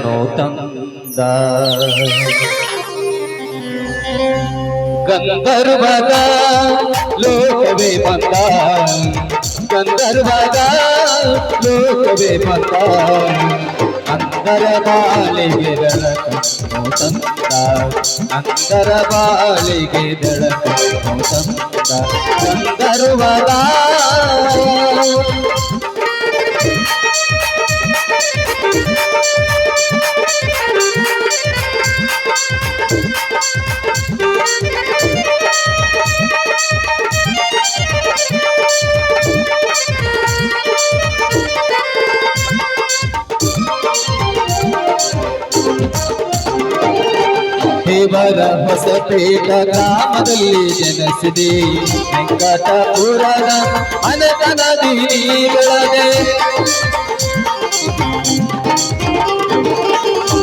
ಬೆಳಕನ್ನು ತಂದ ಗಂಧರ್ವದ ಲೋಕವೇ ಬಂದ ಗಂಧರ್ವದ ಲೋಕವೇ ಬಂದ ಅಂತರ ಬಾಳಿಗೆ ಬೆಳಕನ್ನು ತಂದ ಅಂತರ ಬಾಳಿಗೆ ಬೆಳಕನ್ನು ತಂದ ಗಂಧರ್ವದ ದೇವರ ಹೊಸಪೇಟ ಗ್ರಾಮದಲ್ಲಿ ಜನಿಸಿದೆ. ವೆಂಕಟಪುರದ ಮನೆತನ ದೀಗಳದೆ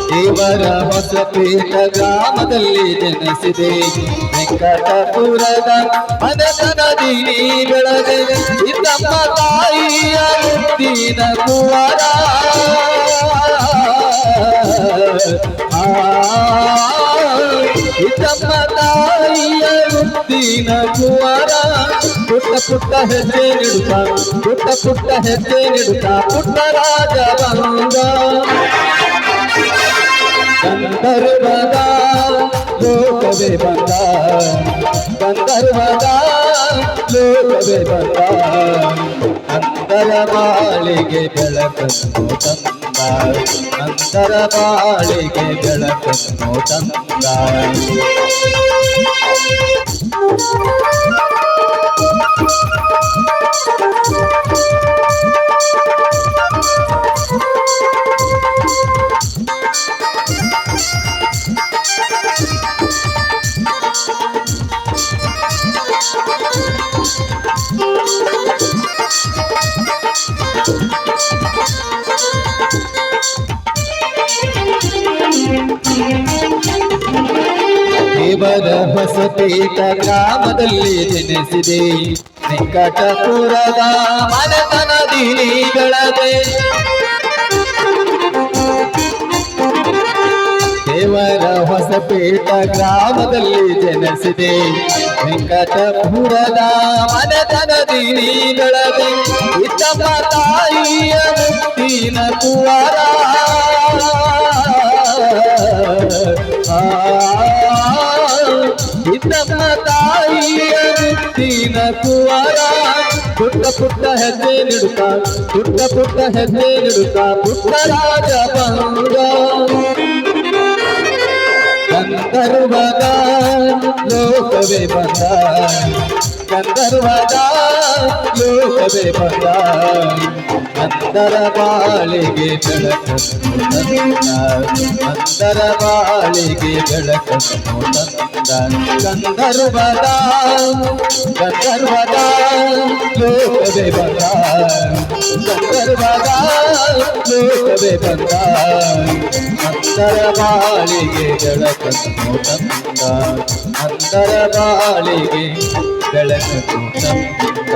ದೇವರ ಹೊಸಪೇಟ ಗ್ರಾಮದಲ್ಲಿ ಜನಿಸಿದೆ. ವೆಂಕಟಪುರದ ಮನೆತನ ದೀಗಳದೆ ನಮ್ಮ ತಾಯಿಯ ಮುತ್ತಿನ ಕುವರ ಇದ್ದಮ್ಮ ತಾಯಿಯ ಮುತ್ತಿನ ಕುವರ ಪುಟ್ಟ ಪುಟ್ಟ ಹೆಜ್ಜೆ ನಿಡುತ್ತ ಪುಟ್ಟ ಪುಟ್ಟ ಹೆಜ್ಜೆ ನಿಡುತ್ತ ಪುಟ್ಟ ರಾಜ ಬಂದ ಗಂಧರ್ವದ ಲೋಕವೇ ಬಂದ ಗಂಧರ್ವದ ಲೋಕವೇ ಬಂದ ಅಂತರ ಬಾಳಿಗೆ ಬೆಳಕನ್ನು ತಂದ ಅಂತರ ಬಾಳಿಗೆ ಬೆಳಕನ್ನು ತಂದ ದೇವರ ಹೊಸಪೇಟ ಗ್ರಾಮದಲ್ಲಿ ಜನಿಸಿದೆ. ವೆಂಕಟಪುರದ ಮನೆತನ ದಿನಿಗಳದೆ ದೇವರ ಹೊಸಪೇಟ ಗ್ರಾಮದಲ್ಲಿ ಜನಿಸಿದೆ. ವೆಂಕಟಪುರದ ಮನೆತನ ದಿನಿಗಳದೆ ಇತ್ತಪ್ಪ ತಾಯಿಯ ಮುಕ್ತಿನ ಕುವರ. तीन कुआरा। पुट्ट पुट्ट है तेन रुका, पुट्ट पुट्ट है तेन रुका, पुट्ट राजा बनूँगा गंधर्व गान लोक वे बंदा ಗಂಧರ್ವದ ಲೋಕವೇ ಪದ ಅಂತರ ಬಾಳಿಗೆ ತಂದ ಅಂತರ ಬಾಳಿಗೆ ತಂದ ಗಂಧರ್ವದ ಗಂಧರ್ವದ ಲೋಕವೇ ಗಂಧರ್ವದ ಅಂತರ ಬಾಳಿಗೆ ಬೆಳಕನ್ನು ತಂದ. ಅಂತರ ಬಾಳಿಗೆ ಬೆಳಕನ್ನು ತಂದ.